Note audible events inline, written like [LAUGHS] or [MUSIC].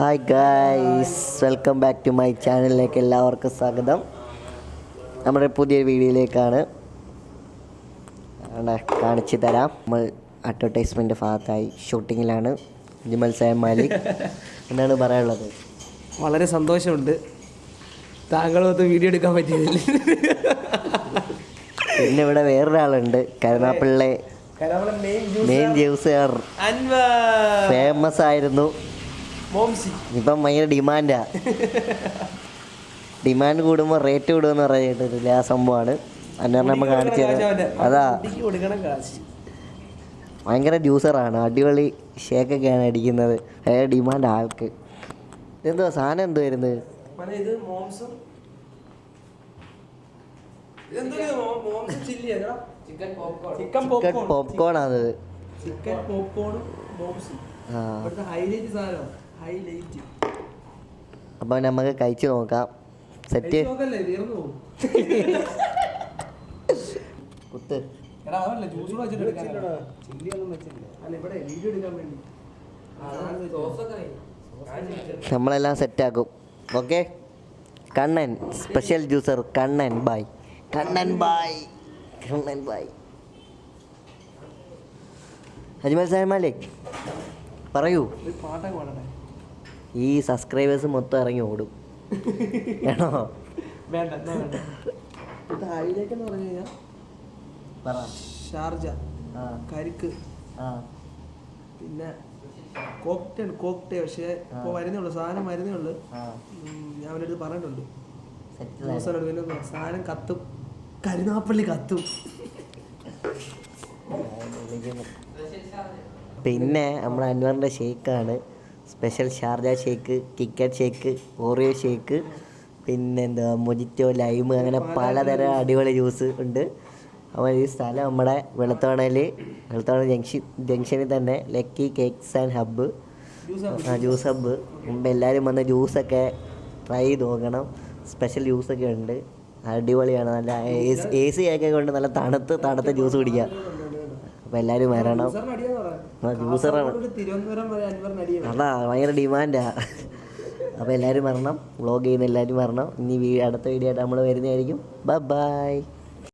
Hi guys welcome back to my ചാനലിലേക്ക് എല്ലാവർക്കും സ്വാഗതം. നമ്മുടെ പുതിയ വീഡിയോയിലേക്കാണ്. കാണിച്ചു തരാം. നമ്മൾ അഡ്വർടൈസ്മെന്റ് ഭാഗത്തായി ഷൂട്ടിങ്ങിലാണ് ജിമൽ സാം മാലിക്. എന്നാണ് പറയാനുള്ളത്? വളരെ സന്തോഷമുണ്ട്. താങ്കളൊത്ത് വീഡിയോ എടുക്കാൻ പറ്റിയതിൽ പിന്നെ ഇവിടെ വേറൊരാളുണ്ട്. കരുനാപ്പിള്ളെ. മെയിൻ ജ്യൂസുകാർ ഫേമസ് ആയിരുന്നു. മോംസി. ഇപ്പം ഭയങ്കര ഡിമാൻഡാ. ഡിമാൻഡ് കൂടുമ്പോൾ റേറ്റ് കൂടുമെന്ന് പറഞ്ഞിട്ടില്ല ആ സംഭവമാണ്. അന്നേരം നമ്മൾ കാണിച്ചു തരാം. അതാ. കുട്ടിക്ക് കൊടുക്കണം കാശ്. ഭയങ്കര ജ്യൂസറാണ്. അടിപൊളി ഷേക്കൊക്കെയാണ് അടിക്കുന്നത്. ഭയങ്കര ഡിമാൻഡ് ആൾക്ക്. ഇതെന്തോ സാധനം എന്ത് വരുന്നത്? ഇത് മോംസും. Chicken popcorn. ആണത്. ചിക്കൻ പോപ്കോൺ ഹൈലൈറ്റ് സാധനം ഹൈലൈറ്റ് അപ്പോൾ നമുക്ക് കഴിച്ചു നോക്കാം. സെറ്റ്. [LAUGHS] കുത്ത്. നമ്മളെല്ലാം സെറ്റാക്കും okay Kannan special juicer Kannan Bhai Kannan Bhai Kannan Bhai Ajmal Sahib Malik പറയൂ. പാട്ടൊക്കെ പാടട്ടെ. ഈ സബ്സ്ക്രൈബേഴ്സ് മൊത്തം ഇറങ്ങി ഓടും. വേണോ? വേണ്ട പറഞ്ഞു കഴിഞ്ഞാൽ ഷാർജ കരിക്ക് ആ. പിന്നെ കോക്ടെയിൽ കോക്ടെയിൽ പക്ഷേ ഇപ്പോൾ വരുന്നേ ഉള്ളൂ സാധനം വരുന്നേ ഉള്ളൂ ആ ഞാൻ അവന്റെ അടുത്ത് പറഞ്ഞിട്ടുണ്ട്. പിന്നെ സാധനം കത്തും. കരുനാപ്പള്ളി കത്തും. പിന്നെ നമ്മുടെ അൻവറിന്റെ ഷേക്കാണ്. Special Sharjah shake KitKat shake Oreo shake പിന്നെ എന്താ മൊജിറ്റോ ലൈം അങ്ങനെ പലതരം അടിപൊളി ജ്യൂസ് ഉണ്ട്. അപ്പോൾ ഈ സ്ഥലം നമ്മുടെ വെളുത്തോണയിൽ വെളുത്തോണ ജംഗ്ഷൻ ജംഗ്ഷനിൽ തന്നെ lucky cakes and hub. Juice hub. മുമ്പ് എല്ലാവരും വന്ന് ജ്യൂസൊക്കെ ട്രൈ ചെയ്ത് നോക്കണം. സ്പെഷ്യൽ ജ്യൂസൊക്കെ ഉണ്ട്. അടിപൊളിയാണ്. നല്ല എ സി ഒക്കെ കൊണ്ട് നല്ല തണുത്ത് തണുത്ത ജ്യൂസ് കുടിക്കാം. അപ്പോൾ എല്ലാരും വരണം. ജ്യൂസറാണ്. അതാ ഭയങ്കര ഡിമാൻഡാ. അപ്പോൾ എല്ലാവരും വരണം. വ്ളോഗ് ചെയ്യുന്ന എല്ലാവരും വരണം. ഇനി അടുത്ത വീഡിയോ ആയിട്ട് നമ്മൾ വരുന്നതായിരിക്കും. Bye bye.